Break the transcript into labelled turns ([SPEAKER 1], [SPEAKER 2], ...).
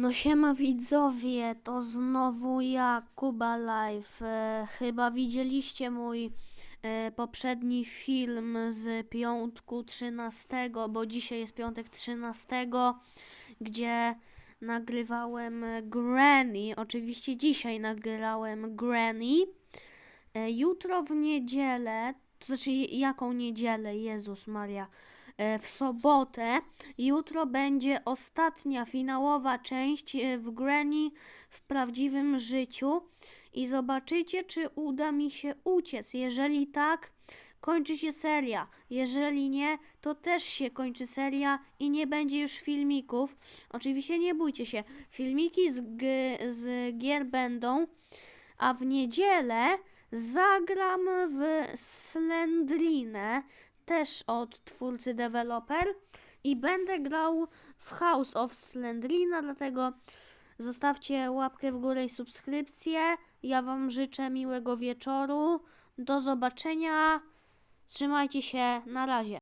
[SPEAKER 1] No siema widzowie, to znowu ja, Kuba Live. E, chyba widzieliście mój e, poprzedni film z piątku 13, bo dzisiaj jest piątek 13, gdzie nagrywałem Granny. Oczywiście dzisiaj nagrałem Granny. E, jutro w niedzielę, to znaczy jaką niedzielę, Jezus Maria, e, w sobotę, jutro będzie ostatnia finałowa część e, w Granny w prawdziwym życiu i zobaczycie, czy uda mi się uciec. Jeżeli tak, kończy się seria. Jeżeli nie, to też się kończy seria i nie będzie już filmików. Oczywiście nie bójcie się, filmiki z, z gier będą, a w niedzielę zagram w Slendrinę, też od twórcy deweloper i będę grał w House of Slendrina, dlatego zostawcie łapkę w górę i subskrypcję. Ja Wam życzę miłego wieczoru. Do zobaczenia. Trzymajcie się. Na razie.